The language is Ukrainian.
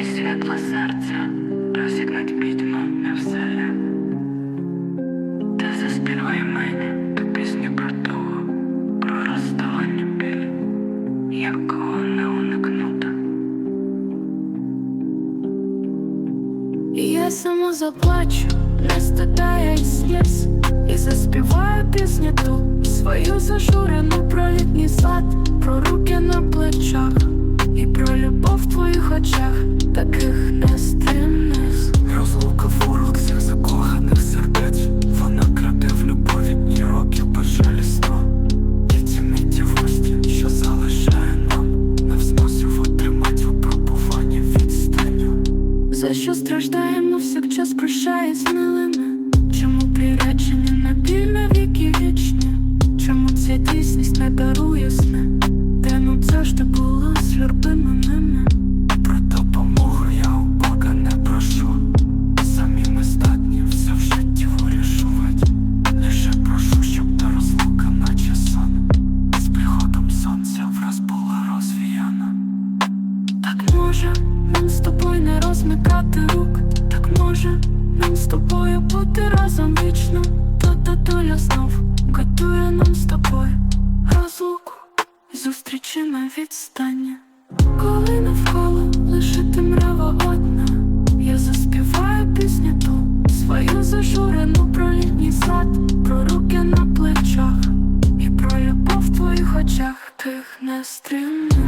і світло серця розігнать пітьма невселя. Та заспівай мене ту пісню про того, про розставання біль, якого не уникнути. Я сама заплачу, не стадає й сліз, і заспіваю пісню ту свою зажурену про літній сад, про руки на плечах і про любов в твоїх очах таких нестримних. Розлука в уроках закоханих сердець Вона краде в любові дні років безжалісно І ці миттєвості, що залишає нам Не в змозі витримать випробування відстанню За що страждаємо всякчас прощає з милими? Чому приречені на біль на віки вічні? Чому ця дійсність не дарує сни? Де нам завжди було з любимим розмикати рук, так може нам з тобою бути разом вічно, то та доля знов готує нам з тобою розлуку зустрічі на відстані. Коли навколо лише темрява одна, я заспіваю пісню ту свою зажурену про літній сад, про руки на плечах і про любов в твоїх очах тих не стрімних.